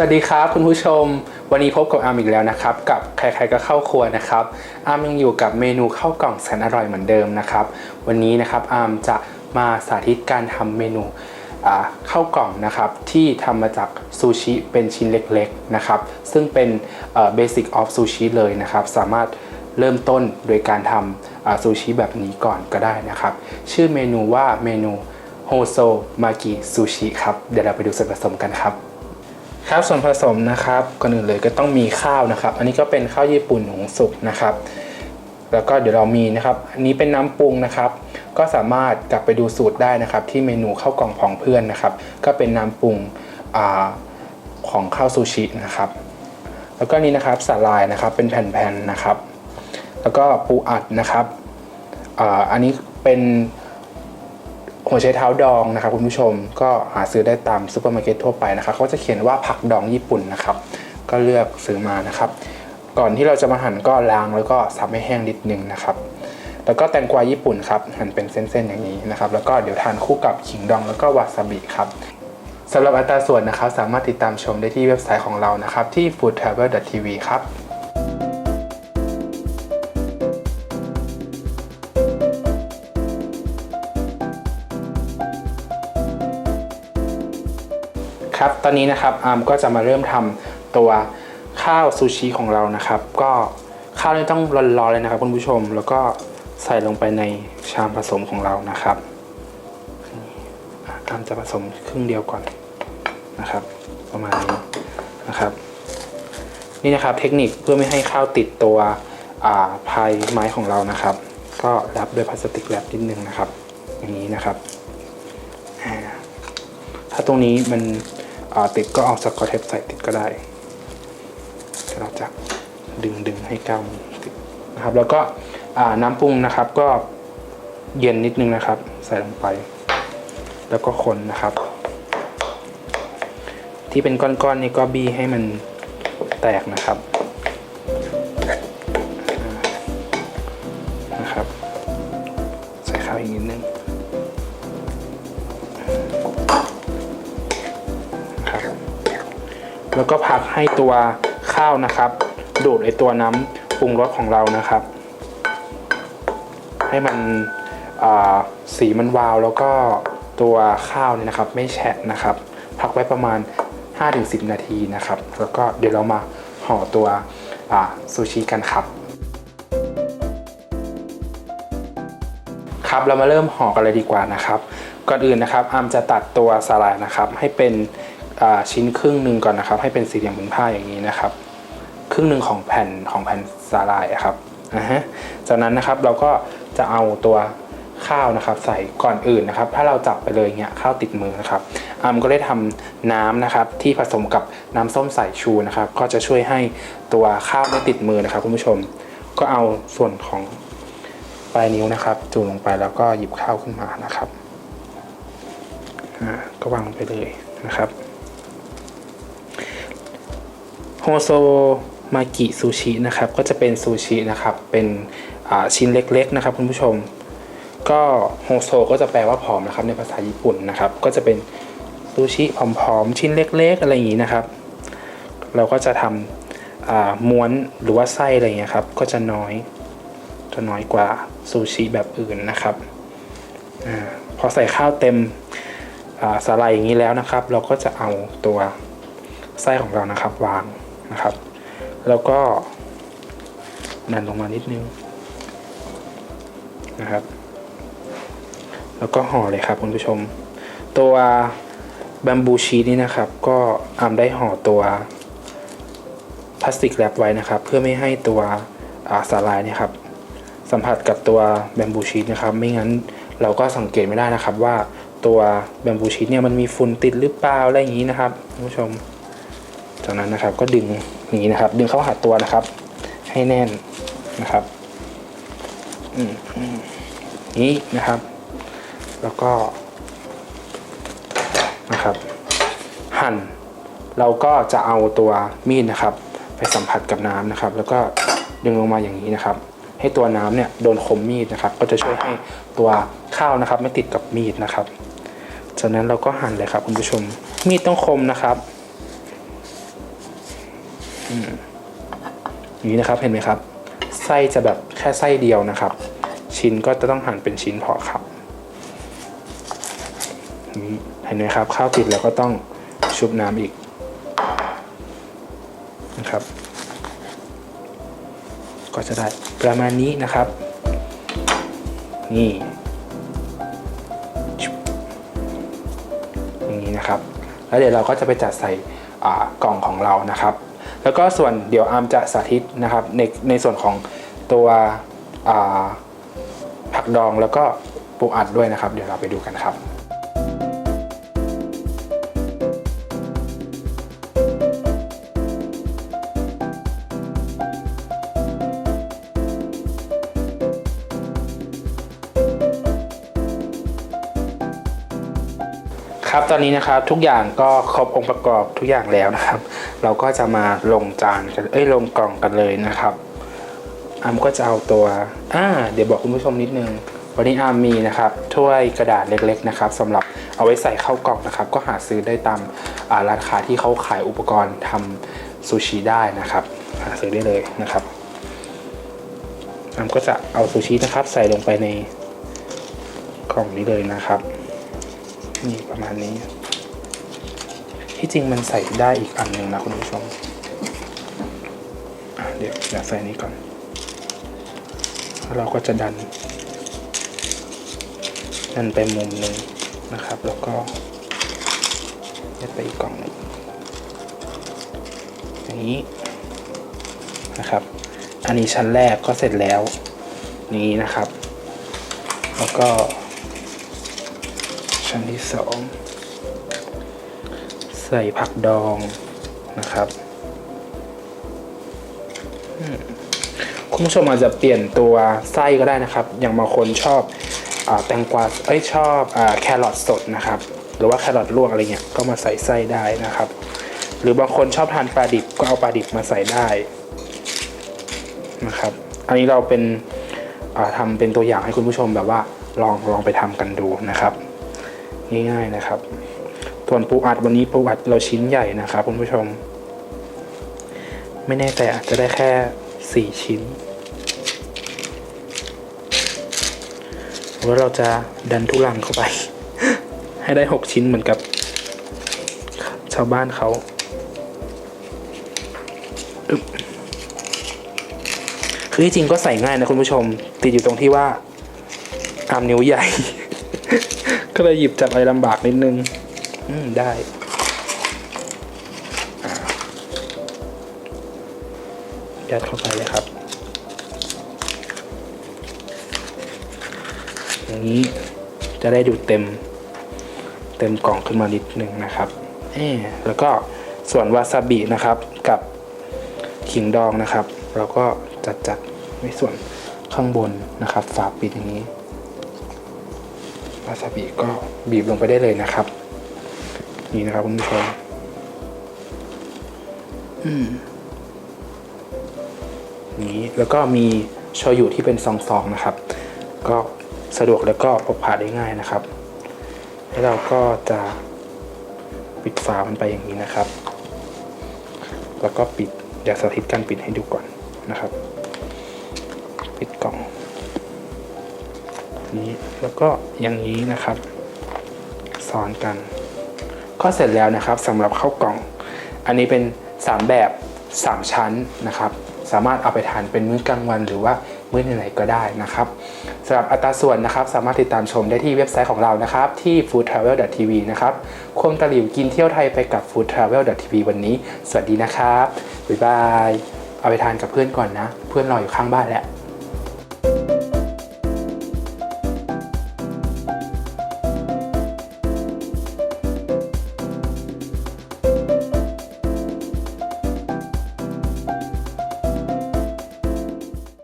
สวัสดีครับคุณผู้ชม วันนี้พบกับอาร์มอีกแล้วนะครับ กับใครๆก็เข้าครัวนะครับ อาร์มยังอยู่กับเมนูข้าวกล่องแสนอร่อยเหมือนเดิมนะครับ วันนี้นะครับอาร์มจะมาสาธิตการทำเมนูข้าวกล่องนะครับที่ทำมาจากซูชิเป็นชิ้นเล็กๆนะครับ ซึ่งเป็นเบสิกออฟซูชิเลยนะครับ สามารถเริ่มต้นโดยการทำซูชิแบบนี้ก่อนก็ได้นะครับ ชื่อเมนูว่าเมนูโฮโซมากิซูชิครับเดี๋ยวเราไปดูส่วนผสมกันครับ ครับส่วนผสมนะครับก่อนอื่นเลยก็ต้องมีข้าวนะครับ อันนี้ก็เป็นข้าวญี่ปุ่นหุงสุกนะครับ แล้วก็เดี๋ยวเรามีนะครับ อันนี้เป็นน้ำปรุงนะครับ ก็สามารถกลับไปดูสูตรได้นะครับ ที่เมนูข้าวกล่องของเพื่อนนะครับ ก็เป็นน้ำปรุงอของข้าวซูชินะครับ แล้วก็นี่นะครับสาลายนะครับเป็นแผ่นๆนะครับ แล้วก็ปูอัดนะครับออันนี้เป็น หัวไชเท้าดองนะครับคุณผู้ชมก็หาซื้อได้ตามซูเปอร์มาร์เก็ตทั่วไปนะครับเขาจะเขียนว่าผักดองญี่ปุ่นนะครับ ก็เลือกซื้อมานะครับ ก่อนที่เราจะมาหั่นก็ล้างแล้วก็ซับให้แห้งนิดนึงนะครับ แล้วก็แตงกวาญี่ปุ่นครับหั่นเป็นเส้นๆอย่างนี้นะครับ แล้วก็เดี๋ยวทานคู่กับขิงดองแล้วก็วาซาบิครับสำหรับอัตราส่วนนะครับสามารถติดตามชมได้ที่เว็บไซต์ของเรานะครับที่ foodtravel.tv ครับ ครับตอนนี้นะครับอาร์มก็จะมาเริ่มทำตัวข้าวซูชิของเรานะครับ ก็ข้าวนี่ต้องร้อนๆเลยนะครับคุณผู้ชมแล้วก็ใส่ลงไปในชามผสมของเรานะครับอาร์มจะผสมครึ่งเดียวก่อนนะครับ ประมาณนี้นะครับ นี่นะครับเทคนิคเพื่อไม่ให้ข้าวติดตัวอ่าพายไม้ของเรานะครับ ก็รับด้วยพลาสติกแรปนิดนึงนะครับ อย่างนี้นะครับถ้าตรงนี้มัน ติดก็เอาสกอตเทปใส่ติดก็ได้เราจะดึงดึงให้กาวมันติดนะครับ แล้วก็น้ำปรุงนะครับก็เย็นนิดนึงนะครับ ใส่ลงไป แล้วก็คนนะครับ ที่เป็นก้อนๆนี่ก็บี้ให้มันแตกนะครับ แล้วก็พักให้ตัวข้าวนะครับ ดูดไอตัวน้ำปรุงรสของเรานะครับ ให้มันสีมันวาวแล้วก็ตัวข้าวเนี่ยนะครับ ไม่แฉะนะครับ พักไว้ประมาณ 5-10 นาทีนะครับ แล้วก็เดี๋ยวเรามาห่อตัวซูชิกันครับครับเรามาเริ่มห่อกันเลยดีกว่านะครับ ก่อนอื่นนะครับอามจะตัดตัวสาหร่ายนะครับ ให้เป็น ชิ้นครึ่งหนึ่งก่อนนะครับ ให้เป็นสี่เหลี่ยมผืนผ้าอย่างนี้นะครับ ครึ่งหนึ่งของแผ่นของแผ่นสาหร่ายครับอ่าฮะจากนั้นนะครับเราก็จะเอาตัวข้าวนะครับ ใส่ก่อนอื่นนะครับ ถ้าเราจับไปเลยเงี้ยข้าวติดมือนะครับอามก็ได้ทำน้ำนะครับ ที่ผสมกับน้ำส้มสายชูนะครับ ก็จะช่วยให้ตัวข้าวไม่ติดมือนะครับคุณผู้ชม ก็เอาส่วนของปลายนิ้วนะครับจูงลงไปแล้วก็หยิบข้าวขึ้นมานะครับอ่าก็วางไปเลยนะครับ โฮโซมากิซูชินะครับก็จะเป็นซูชินะครับเป็นชิ้นเล็กๆนะครับคุณผู้ชม ก็โฮโซก็จะแปลว่าผอมนะครับในภาษาญี่ปุ่นนะครับก็จะเป็นซูชิผอมๆชิ้นเล็ก ๆ อะไรอย่างนี้นะครับ เราก็จะทำม้วนหรือว่าไส้อะไรอย่างเงี้ยครับก็จะน้อยจะน้อยกว่าซูชิแบบอื่นนะครับอพอใส่ข้าวเต็มสาหร่ายอย่างนี้แล้วนะครับ เราก็จะเอาตัวไส้ของเรานะครับวาง นะครับ แล้วก็ดันลงมานิดนึงนะครับ แล้วก็ห่อเลยครับคุณผู้ชม ตัวบัมบูชีนี่นะครับ ก็อามได้ห่อตัวพลาสติกแรปไว้นะครับ เพื่อไม่ให้ตัวาสาหร่ายเนี่ยครับสัมผัสกับตัวแบมบูชีนะครับ ไม่งั้นเราก็สังเกตไม่ได้นะครับว่าตัวแบมบูชีเนี่ยมันมีฝุ่นติดหรือเปล่าอะไรอย่างนี้นะครับคุณผู้ชม จากนั้นนะครับก็ดึงอย่างนี้นะครับ ดึงเข้าหาตัวนะครับ ให้แน่นนะครับนี้นะครับ แล้วก็นะครับ หั่น เราก็จะเอาตัวมีดนะครับ ไปสัมผัสกับน้ำนะครับ แล้วก็ดึงลงมาอย่างนี้นะครับ ให้ตัวน้ำเนี่ยโดนคมมีดนะครับ ก็จะช่วยให้ตัวข้าวนะครับ ไม่ติดกับมีดนะครับ จากนั้นเราก็หั่นเลยครับคุณผู้ชมมีดต้องคมนะครับ อย่างนี้นะครับเห็นไหมครับไส้จะแบบแค่ไส้เดียวนะครับ ชิ้นก็จะต้องหั่นเป็นชิ้นพอครับนี้เห็นไหมครับข้าวติดแล้วก็ต้องชุบน้ำอีกนะครับ ก็จะได้ประมาณนี้นะครับ นี่อย่างนี้นะครับ แล้วเดี๋ยวเราก็จะไปจัดใส่กล่องของเรานะครับ แล้วก็ส่วนเดี๋ยวอาร์มจะสาธิตนะครับในในส่วนของตัวผักดองแล้วก็ปูอัดด้วยนะครับ เดี๋ยวเราไปดูกันครับ ครับตอนนี้นะครับทุกอย่างก็ครบองค์ประกอบทุกอย่างแล้วนะครับ เราก็จะมาลงจานกันเอ้ยลงกล่องกันเลยนะครับอามก็จะเอาตัวอ่าเดี๋ยวบอกคุณผู้ชมนิดนึงวันนี้อามมีนะครับถ้วยกระดาษเล็กๆนะครับสำหรับเอาไว้ใส่เข้ากล่องนะครับ ก็หาซื้อได้ตามร้านค้าที่เขาขายอุปกรณ์ทำซูชิได้นะครับ หาซื้อได้เลยนะครับอามก็จะเอาซูชินะครับ ใส่ลงไปในกล่องนี้เลยนะครับ นี่ประมาณนี้ ที่จริงมันใส่ได้อีกอันหนึ่งนะคุณผู้ชมเดี๋ยวเดี๋ยวใส่นี้ก่อนแล้วเราก็จะดัน ดันไปมุมหนึ่งนะครับ แล้วก็ยัดไปอีกกล่องหนึ่งอย่างนี้นะครับ อันนี้ชั้นแรกก็เสร็จแล้ว นี้นะครับ แล้วก็ ชั้นที่สองใส่ผักดองนะครับคุณผู้ชมอาจจะเปลี่ยนตัวไส้ก็ได้นะครับ อย่างบางคนชอบอแตงกวาเอ้ยชอบอแครอทสดนะครับ หรือว่าแครอทลวกอะไรเงี้ยก็มาใส่ไส้ได้นะครับ หรือบางคนชอบทานปลาดิบก็เอาปลาดิบมาใส่ได้นะครับ อันนี้เราเป็นอ่าทำเป็นตัวอย่างให้คุณผู้ชมแบบว่าลองลองไปทำกันดูนะครับ ง่ายๆนะครับส่วนปูอัดวันนี้ปูอัดเราชิ้นใหญ่นะครับคุณผู้ชม ไม่แน่ใจอาจจะได้แค่สี่ชิ้นหรือว่าเราจะดันทุลังเข้าไป ให้ได้หกชิ้นเหมือนกับ ชาวบ้านเขาคือจริงก็ใส่ง่ายนะคุณผู้ชม ติดอยู่ตรงที่ว่าอามนิ้วใหญ่ ก็เลยหยิบจับอะไรลำบากนิดนึง อืม ได้ ยัดเข้าไปเลยครับ อย่างนี้จะได้ดูเต็ม เต็มกล่องขึ้นมานิดนึงนะครับเอแล้วก็ส่วนวาซาบินะครับกับขิงดองนะครับ เราก็จัดจัดไว้ส่วนข้างบนนะครับฝาปิดอย่างนี้ วาซาบิก็บีบลงไปได้เลยนะครับ นี่นะครับคุณผู้ชมอืมนี้แล้วก็มีโชยุที่เป็นซองๆนะครับ ก็สะดวกแล้วก็พกพาได้ง่ายนะครับ แล้วเราก็จะปิดฝามันไปอย่างนี้นะครับ แล้วก็ปิดเดี๋ยวสาธิตการปิดให้ดูก่อนนะครับ ปิดกล่อง นี้แล้วก็อย่างนี้นะครับซ้อนกัน ก็เสร็จแล้วนะครับสำหรับข้าวกล่อง อันนี้เป็น 3 แบบ 3 ชั้นนะครับ สามารถเอาไปทานเป็นมื้อกลางวันหรือว่ามื้อไหนๆก็ได้นะครับสำหรับอัตราส่วนนะครับ สามารถติดตามชมได้ที่เว็บไซต์ของเรานะครับ ที่ foodtravel.tv นะครับควงตะหลิวกินเที่ยวไทยไปกับ foodtravel.tv วันนี้ สวัสดีนะครับบ๊ายบายเอาไปทานกับเพื่อนก่อนนะ เพื่อนรออยู่ข้างบ้านแล้ว